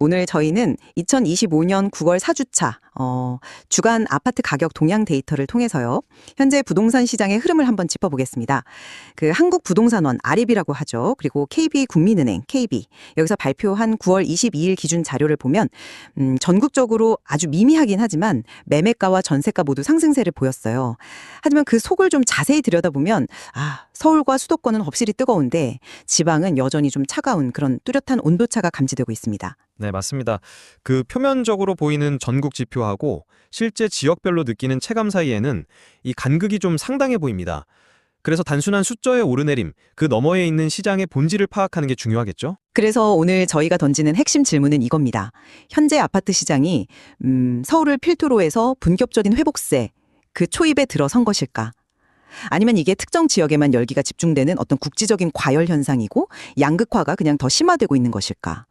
오늘 저희는 2025년 9월 4주차 어, 주간 아파트 가격 동향 데이터를 통해서요. 현재 부동산 시장의 흐름을 한번 짚어보겠습니다. 그 한국부동산원 아립이라고 하죠. 그리고 KB 국민은행 KB 여기서 발표한 9월 22일 기준 자료를 보면 음, 전국적으로 아주 미미하긴 하지만 매매가와 전세가 모두 상승세를 보였어요. 하지만 그 속을 좀 자세히 들여다보면 아 서울과 수도권은 확실히 뜨거운데 지방은 여전히 좀 차가운 그런 뚜렷한 온도차가 감지되고 있습니다. 네, 맞습니다. 그 표면적으로 보이는 전국 지표하고 실제 지역별로 느끼는 체감 사이에는 이 간극이 좀 상당해 보입니다. 그래서 단순한 숫자의 오르내림, 그 너머에 있는 시장의 본질을 파악하는 게 중요하겠죠? 그래서 오늘 저희가 던지는 핵심 질문은 이겁니다. 현재 아파트 시장이 음, 서울을 필두로 해서 본격적인 회복세 그 초입에 들어선 것일까? 아니면 이게 특정 지역에만 열기가 집중되는 어떤 국지적인 과열 현상이고 양극화가 그냥 더 심화되고 있는 것일까?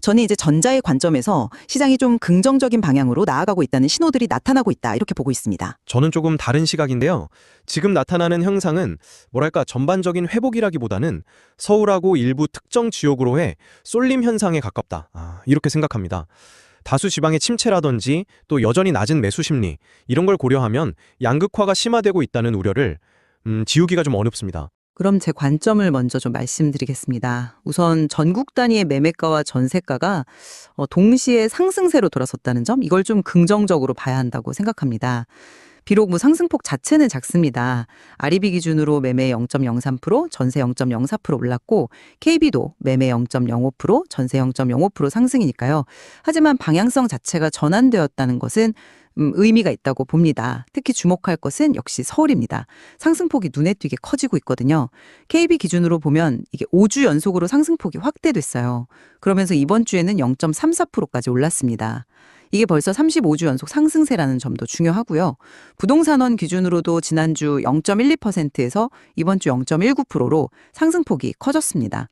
저는 이제 전자의 관점에서 시장이 좀 긍정적인 방향으로 나아가고 있다는 신호들이 나타나고 있다 이렇게 보고 있습니다. 저는 조금 다른 시각인데요. 지금 나타나는 형상은 뭐랄까 전반적인 회복이라기보다는 서울하고 일부 특정 지역으로의 쏠림 현상에 가깝다. 아, 이렇게 생각합니다. 다수 지방의 침체라든지 또 여전히 낮은 매수 심리 이런 걸 고려하면 양극화가 심화되고 있다는 우려를 음, 지우기가 좀 어렵습니다. 그럼 제 관점을 먼저 좀 말씀드리겠습니다. 우선 전국 단위의 매매가와 전세가가 어, 동시에 상승세로 돌아섰다는 점, 이걸 좀 긍정적으로 봐야 한다고 생각합니다. 비록 뭐 상승폭 자체는 작습니다. 아리비 기준으로 매매 0.03%, 전세 0.04% 올랐고 KB도 매매 0.05%, 전세 0.05% 상승이니까요. 하지만 방향성 자체가 전환되었다는 것은 음, 의미가 있다고 봅니다. 특히 주목할 것은 역시 서울입니다. 상승폭이 눈에 띄게 커지고 있거든요. KB 기준으로 보면 이게 5주 연속으로 상승폭이 확대됐어요. 그러면서 이번 주에는 0.34%까지 올랐습니다. 이게 벌써 35주 연속 상승세라는 점도 중요하고요. 부동산원 기준으로도 지난주 0.12%에서 이번 주 0.19%로 상승폭이 커졌습니다.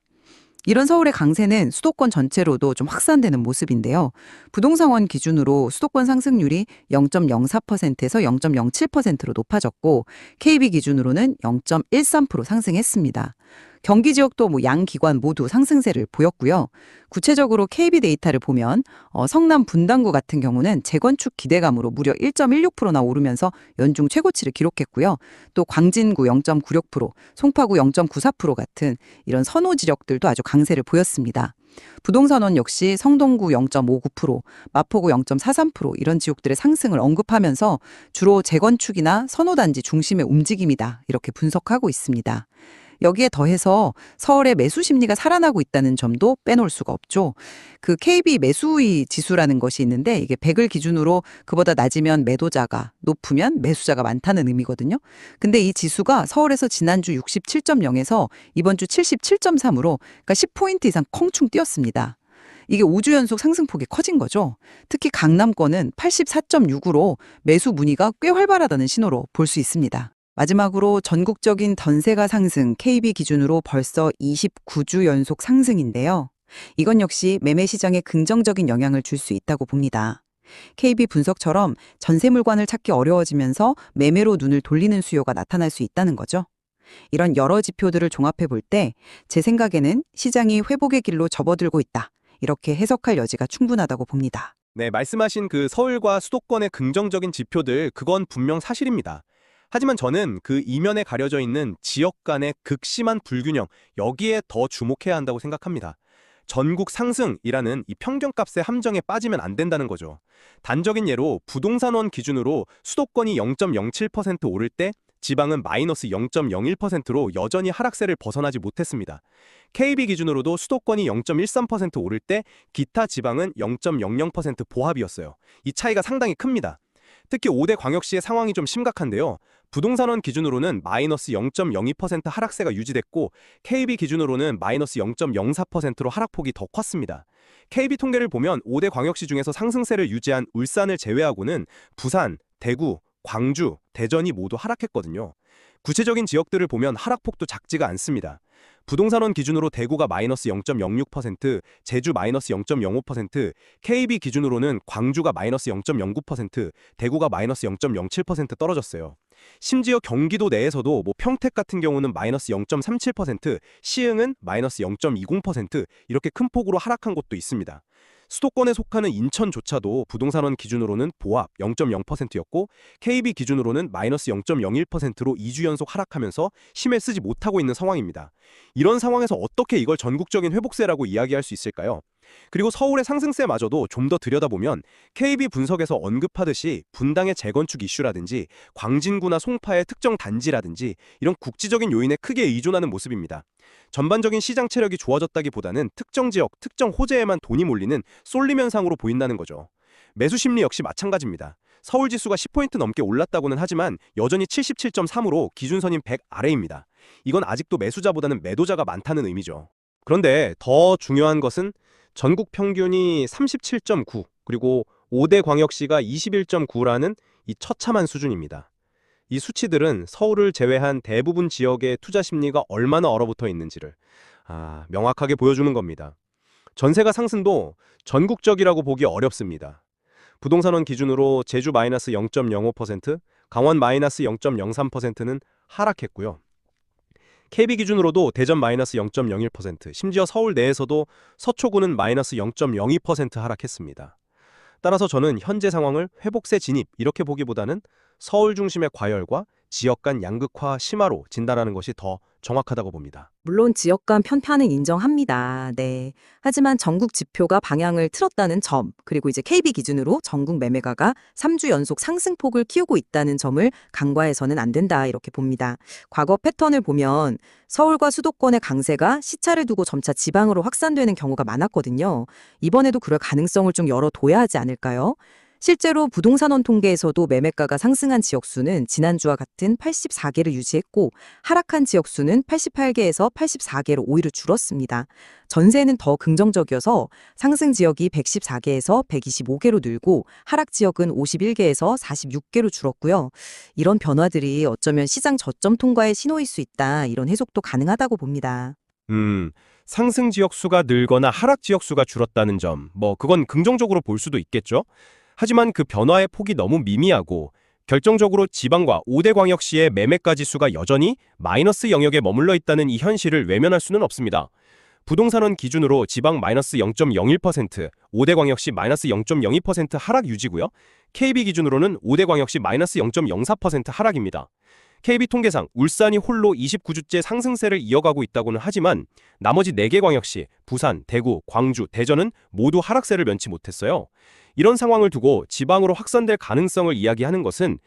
이런 서울의 강세는 수도권 전체로도 좀 확산되는 모습인데요. 부동산원 기준으로 수도권 상승률이 0.04%에서 0.07%로 높아졌고 KB 기준으로는 0.13% 상승했습니다. 경기 지역도 뭐 양 기관 모두 상승세를 보였고요. 구체적으로 KB 데이터를 보면 어, 성남 분당구 같은 경우는 재건축 기대감으로 무려 1.16%나 오르면서 연중 최고치를 기록했고요. 또 광진구 0.96%, 송파구 0.94% 같은 이런 선호 지역들도 아주 강세를 보였습니다. 부동산원 역시 성동구 0.59%, 마포구 0.43% 이런 지역들의 상승을 언급하면서 주로 재건축이나 선호단지 중심의 움직임이다 이렇게 분석하고 있습니다. 여기에 더해서 서울의 매수 심리가 살아나고 있다는 점도 빼놓을 수가 없죠. 그 KB 매수의 지수라는 것이 있는데 이게 100을 기준으로 그보다 낮으면 매도자가 높으면 매수자가 많다는 의미거든요. 근데 이 지수가 서울에서 지난주 67.0에서 이번 주 77.3으로 그러니까 10포인트 이상 콩충 뛰었습니다. 이게 5주 연속 상승폭이 커진 거죠. 특히 강남권은 84.6으로 매수 문의가 꽤 활발하다는 신호로 볼 수 있습니다. 마지막으로 전국적인 전세가 상승 KB 기준으로 벌써 29주 연속 상승인데요. 이건 역시 매매 시장에 긍정적인 영향을 줄 수 있다고 봅니다. KB 분석처럼 전세 물관을 찾기 어려워지면서 매매로 눈을 돌리는 수요가 나타날 수 있다는 거죠. 이런 여러 지표들을 종합해 볼 때 제 생각에는 시장이 회복의 길로 접어들고 있다. 이렇게 해석할 여지가 충분하다고 봅니다. 네, 말씀하신 그 서울과 수도권의 긍정적인 지표들, 그건 분명 사실입니다. 하지만 저는 그 이면에 가려져 있는 지역 간의 극심한 불균형, 여기에 더 주목해야 한다고 생각합니다. 전국 상승이라는 이 평균값의 함정에 빠지면 안 된다는 거죠. 단적인 예로 부동산원 기준으로 수도권이 0.07% 오를 때 지방은 마이너스 0.01%로 여전히 하락세를 벗어나지 못했습니다. KB 기준으로도 수도권이 0.13% 오를 때 기타 지방은 0.00% 보합이었어요. 이 차이가 상당히 큽니다. 특히 5대 광역시의 상황이 좀 심각한데요. 부동산원 기준으로는 마이너스 0.02% 하락세가 유지됐고 KB 기준으로는 마이너스 0.04%로 하락폭이 더 컸습니다. KB 통계를 보면 5대 광역시 중에서 상승세를 유지한 울산을 제외하고는 부산, 대구, 광주, 대전이 모두 하락했거든요. 구체적인 지역들을 보면 하락폭도 작지가 않습니다. 부동산원 기준으로 대구가 마이너스 0.06%, 제주 마이너스 0.05%, KB 기준으로는 광주가 마이너스 0.09%, 대구가 마이너스 0.07% 떨어졌어요. 심지어 경기도 내에서도 뭐 평택 같은 경우는 마이너스 0.37%, 시흥은 마이너스 0.20% 이렇게 큰 폭으로 하락한 곳도 있습니다. 수도권에 속하는 인천조차도 부동산원 기준으로는 보합 0.0%였고 KB 기준으로는 마이너스 0.01%로 2주 연속 하락하면서 힘에 쓰지 못하고 있는 상황입니다. 이런 상황에서 어떻게 이걸 전국적인 회복세라고 이야기할 수 있을까요? 그리고 서울의 상승세마저도 좀 더 들여다보면 KB 분석에서 언급하듯이 분당의 재건축 이슈라든지 광진구나 송파의 특정 단지라든지 이런 국지적인 요인에 크게 의존하는 모습입니다. 전반적인 시장 체력이 좋아졌다기보다는 특정 지역, 특정 호재에만 돈이 몰리는 쏠림 현상으로 보인다는 거죠. 매수 심리 역시 마찬가지입니다. 서울 지수가 10포인트 넘게 올랐다고는 하지만 여전히 77.3으로 기준선인 100 아래입니다. 이건 아직도 매수자보다는 매도자가 많다는 의미죠. 그런데 더 중요한 것은 전국 평균이 37.9 그리고 5대 광역시가 21.9라는 이 처참한 수준입니다. 이 수치들은 서울을 제외한 대부분 지역의 투자 심리가 얼마나 얼어붙어 있는지를 아, 명확하게 보여주는 겁니다. 전세가 상승도 전국적이라고 보기 어렵습니다. 부동산원 기준으로 제주 마이너스 0.05%, 강원 마이너스 0.03%는 하락했고요. KB 기준으로도 대전 마이너스 0.01%, 심지어 서울 내에서도 서초구는 마이너스 0.02% 하락했습니다. 따라서 저는 현재 상황을 회복세 진입 이렇게 보기보다는 서울 중심의 과열과 지역 간 양극화 심화로 진단하는 것이 더 정확하다고 봅니다. 물론 지역 간 편파는 인정합니다. 네. 하지만 전국 지표가 방향을 틀었다는 점, 그리고 이제 KB 기준으로 전국 매매가가 3주 연속 상승폭을 키우고 있다는 점을 간과해서는 안 된다 이렇게 봅니다. 과거 패턴을 보면 서울과 수도권의 강세가 시차를 두고 점차 지방으로 확산되는 경우가 많았거든요. 이번에도 그럴 가능성을 좀 열어둬야 하지 않을까요? 실제로 부동산원 통계에서도 매매가가 상승한 지역수는 지난주와 같은 84개를 유지했고 하락한 지역수는 88개에서 84개로 오히려 줄었습니다. 전세는 더 긍정적이어서 상승 지역이 114개에서 125개로 늘고 하락 지역은 51개에서 46개로 줄었고요. 이런 변화들이 어쩌면 시장 저점 통과의 신호일 수 있다. 이런 해석도 가능하다고 봅니다. 음, 상승 지역 수가 늘거나 하락 지역 수가 줄었다는 점, 뭐 그건 긍정적으로 볼 수도 있겠죠. 하지만 그 변화의 폭이 너무 미미하고 결정적으로 지방과 5대 광역시의 매매가 지 수가 여전히 마이너스 영역에 머물러 있다는 이 현실을 외면할 수는 없습니다. 부동산원 기준으로 지방 마이너스 0.01%, 5대 광역시 마이너스 0.02% 하락 유지고요. KB 기준으로는 5대 광역시 마이너스 0.04% 하락입니다. KB 통계상 울산이 홀로 29주째 상승세를 이어가고 있다고는 하지만 나머지 4개 광역시, 부산, 대구, 광주, 대전은 모두 하락세를 면치 못했어요. 이런 상황을 두고 지방으로 확산될 가능성을 이야기하는 것은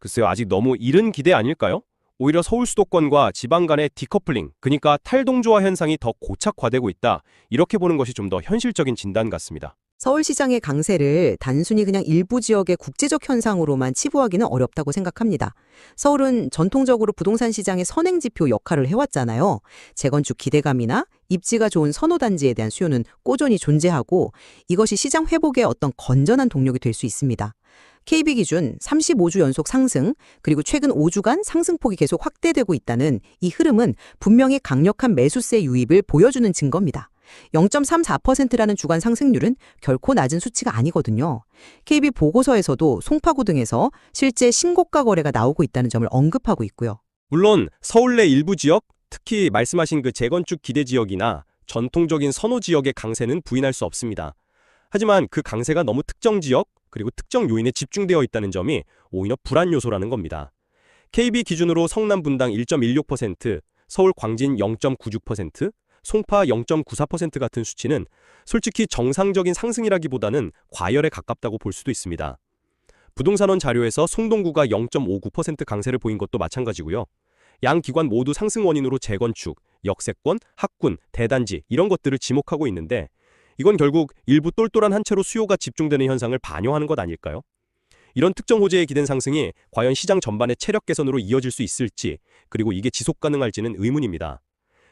글쎄요 아직 너무 이른 기대 아닐까요? 오히려 서울 수도권과 지방 간의 디커플링, 그러니까 탈동조화 현상이 더 고착화되고 있다. 이렇게 보는 것이 좀 더 현실적인 진단 같습니다. 서울시장의 강세를 단순히 그냥 일부 지역의 국제적 현상으로만 치부하기는 어렵다고 생각합니다. 서울은 전통적으로 부동산 시장의 선행지표 역할을 해왔잖아요. 재건축 기대감이나 입지가 좋은 선호단지에 대한 수요는 꾸준히 존재하고 이것이 시장 회복의 어떤 건전한 동력이 될 수 있습니다. KB 기준 35주 연속 상승, 그리고 최근 5주간 상승폭이 계속 확대되고 있다는 이 흐름은 분명히 강력한 매수세 유입을 보여주는 증거입니다. 0.34%라는 주간 상승률은 결코 낮은 수치가 아니거든요. KB 보고서에서도 송파구 등에서 실제 신고가 거래가 나오고 있다는 점을 언급하고 있고요. 물론 서울 내 일부 지역, 특히 말씀하신 그 재건축 기대 지역이나 전통적인 선호 지역의 강세는 부인할 수 없습니다. 하지만 그 강세가 너무 특정 지역 그리고 특정 요인에 집중되어 있다는 점이 오히려 불안 요소라는 겁니다. KB 기준으로 성남 분당 1.16%, 서울 광진 0.96%, 송파 0.94% 같은 수치는 솔직히 정상적인 상승이라기보다는 과열에 가깝다고 볼 수도 있습니다. 부동산원 자료에서 송동구가 0.59% 강세를 보인 것도 마찬가지고요. 양 기관 모두 상승 원인으로 재건축, 역세권, 학군, 대단지 이런 것들을 지목하고 있는데 이건 결국 일부 똘똘한 한 채로 수요가 집중되는 현상을 반영하는 것 아닐까요? 이런 특정 호재에 기댄 상승이 과연 시장 전반의 체력 개선으로 이어질 수 있을지 그리고 이게 지속 가능할지는 의문입니다.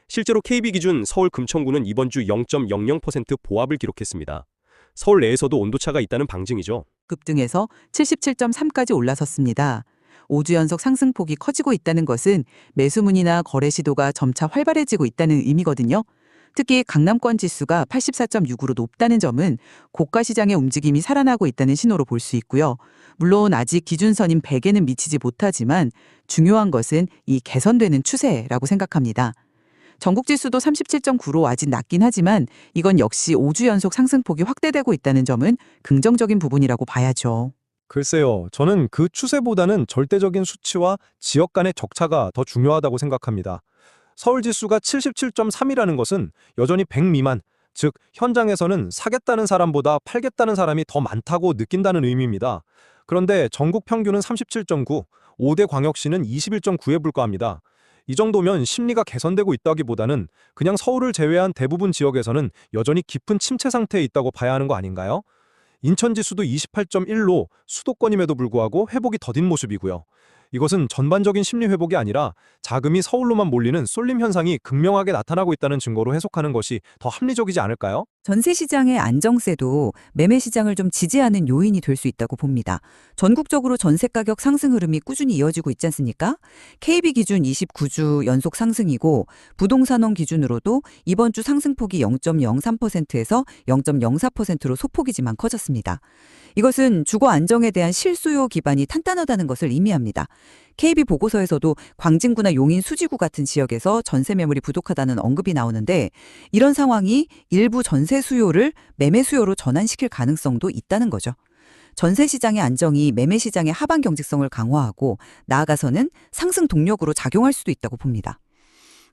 실제로 KB 기준 서울 금천구는 이번 주 0.00% 보합을 기록했습니다. 서울 내에서도 온도차가 있다는 방증이죠. 급등해서 77.3까지 올라섰습니다. 5주 연속 상승폭이 커지고 있다는 것은 매수문이나 거래 시도가 점차 활발해지고 있다는 의미거든요. 특히 강남권 지수가 84.6으로 높다는 점은 고가 시장의 움직임이 살아나고 있다는 신호로 볼 수 있고요. 물론 아직 기준선인 100에는 미치지 못하지만 중요한 것은 이 개선되는 추세라고 생각합니다. 전국 지수도 37.9로 아직 낮긴 하지만 이건 역시 5주 연속 상승폭이 확대되고 있다는 점은 긍정적인 부분이라고 봐야죠. 글쎄요, 저는 그 추세보다는 절대적인 수치와 지역 간의 적차가 더 중요하다고 생각합니다. 서울 지수가 77.3이라는 것은 여전히 100 미만, 즉 현장에서는 사겠다는 사람보다 팔겠다는 사람이 더 많다고 느낀다는 의미입니다. 그런데 전국 평균은 37.9, 5대 광역시는 21.9에 불과합니다. 이 정도면 심리가 개선되고 있다기보다는 그냥 서울을 제외한 대부분 지역에서는 여전히 깊은 침체 상태에 있다고 봐야 하는 거 아닌가요? 인천 지수도 28.1로 수도권임에도 불구하고 회복이 더딘 모습이고요. 이것은 전반적인 심리 회복이 아니라 자금이 서울로만 몰리는 쏠림 현상이 극명하게 나타나고 있다는 증거로 해석하는 것이 더 합리적이지 않을까요? 전세 시장의 안정세도 매매 시장을 좀 지지하는 요인이 될 수 있다고 봅니다. 전국적으로 전세 가격 상승 흐름이 꾸준히 이어지고 있지 않습니까? KB 기준 29주 연속 상승이고 부동산원 기준으로도 이번 주 상승폭이 0.03%에서 0.04%로 소폭이지만 커졌습니다. 이것은 주거 안정에 대한 실수요 기반이 탄탄하다는 것을 의미합니다. KB 보고서에서도 광진구나 용인 수지구 같은 지역에서 전세 매물이 부족하다는 언급이 나오는데 이런 상황이 일부 전세 수요를 매매 수요로 전환시킬 가능성도 있다는 거죠. 전세 시장의 안정이 매매 시장의 하반 경직성을 강화하고 나아가서는 상승 동력으로 작용할 수도 있다고 봅니다.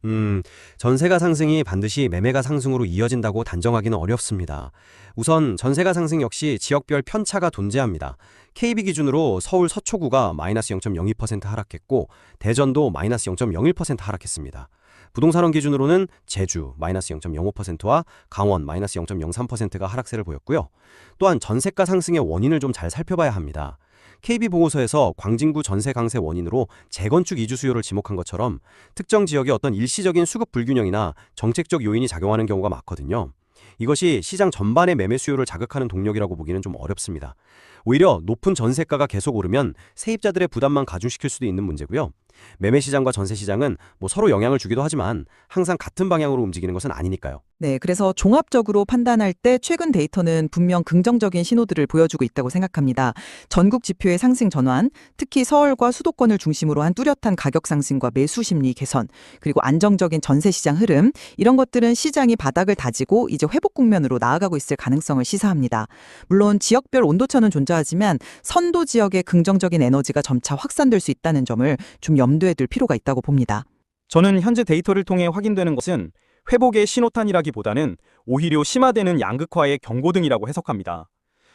음, 전세가 상승이 반드시 매매가 상승으로 이어진다고 단정하기는 어렵습니다. 우선 전세가 상승 역시 지역별 편차가 존재합니다. KB 기준으로 서울 서초구가 마이너스 0.02% 하락했고 대전도 마이너스 0.01% 하락했습니다. 부동산원 기준으로는 제주 마이너스 0.05%와 강원 마이너스 0.03%가 하락세를 보였고요. 또한 전세가 상승의 원인을 좀 잘 살펴봐야 합니다. KB 보고서에서 광진구 전세 강세 원인으로 재건축 이주 수요를 지목한 것처럼 특정 지역의 어떤 일시적인 수급 불균형이나 정책적 요인이 작용하는 경우가 많거든요. 이것이 시장 전반의 매매 수요를 자극하는 동력이라고 보기는 좀 어렵습니다. 오히려 높은 전세가가 계속 오르면 세입자들의 부담만 가중시킬 수도 있는 문제고요. 매매 시장과 전세 시장은 뭐 서로 영향을 주기도 하지만 항상 같은 방향으로 움직이는 것은 아니니까요. 네, 그래서 종합적으로 판단할 때 최근 데이터는 분명 긍정적인 신호들을 보여주고 있다고 생각합니다. 전국 지표의 상승 전환, 특히 서울과 수도권을 중심으로 한 뚜렷한 가격 상승과 매수 심리 개선, 그리고 안정적인 전세 시장 흐름, 이런 것들은 시장이 바닥을 다지고 이제 회복 국면으로 나아가고 있을 가능성을 시사합니다. 물론 지역별 온도차는 존재하지만 선도 지역의 긍정적인 에너지가 점차 확산될 수 있다는 점을 좀 염두에 둘 필요가 있다고 봅니다. 저는 현재 데이터를 통해 확인되는 것은 회복의 신호탄이라기보다는 오히려 심화되는 양극화의 경고등이라고 해석합니다.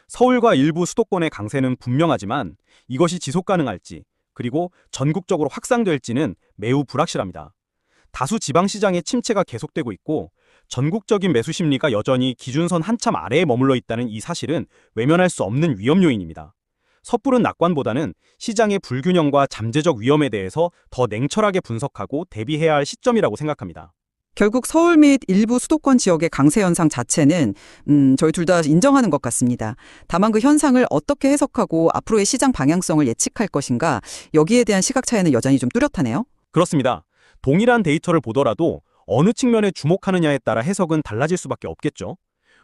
서울과 일부 수도권의 강세는 분명하지만 이것이 지속 가능할지 그리고 전국적으로 확산될지는 매우 불확실합니다. 다수 지방시장의 침체가 계속되고 있고 전국적인 매수 심리가 여전히 기준선 한참 아래에 머물러 있다는 이 사실은 외면할 수 없는 위험 요인입니다. 섣부른 낙관보다는 시장의 불균형과 잠재적 위험에 대해서 더 냉철하게 분석하고 대비해야 할 시점이라고 생각합니다. 결국 서울 및 일부 수도권 지역의 강세 현상 자체는 음, 저희 둘 다 인정하는 것 같습니다. 다만 그 현상을 어떻게 해석하고 앞으로의 시장 방향성을 예측할 것인가 여기에 대한 시각 차이는 여전히 좀 뚜렷하네요. 그렇습니다. 동일한 데이터를 보더라도 어느 측면에 주목하느냐에 따라 해석은 달라질 수밖에 없겠죠.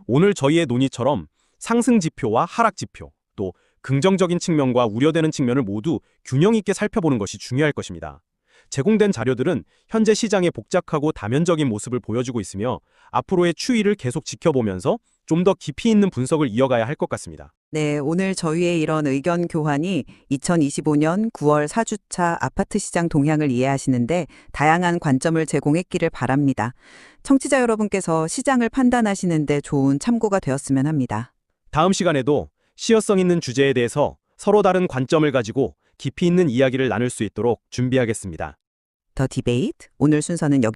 오늘 저희의 논의처럼 상승 지표와 하락 지표, 또 긍정적인 측면과 우려되는 측면을 모두 균형 있게 살펴보는 것이 중요할 것입니다. 제공된 자료들은 현재 시장의 복잡하고 다면적인 모습을 보여주고 있으며 앞으로의 추이를 계속 지켜보면서 좀 더 깊이 있는 분석을 이어가야 할 것 같습니다. 네, 오늘 저희의 이런 의견 교환이 2025년 9월 4주차 아파트 시장 동향을 이해하시는데 다양한 관점을 제공했기를 바랍니다. 청취자 여러분께서 시장을 판단하시는데 좋은 참고가 되었으면 합니다. 다음 시간에도 시효성 있는 주제에 대해서 서로 다른 관점을 가지고 깊이 있는 이야기를 나눌 수 있도록 준비하겠습니다. 더 디베이트 오늘 순서는 여기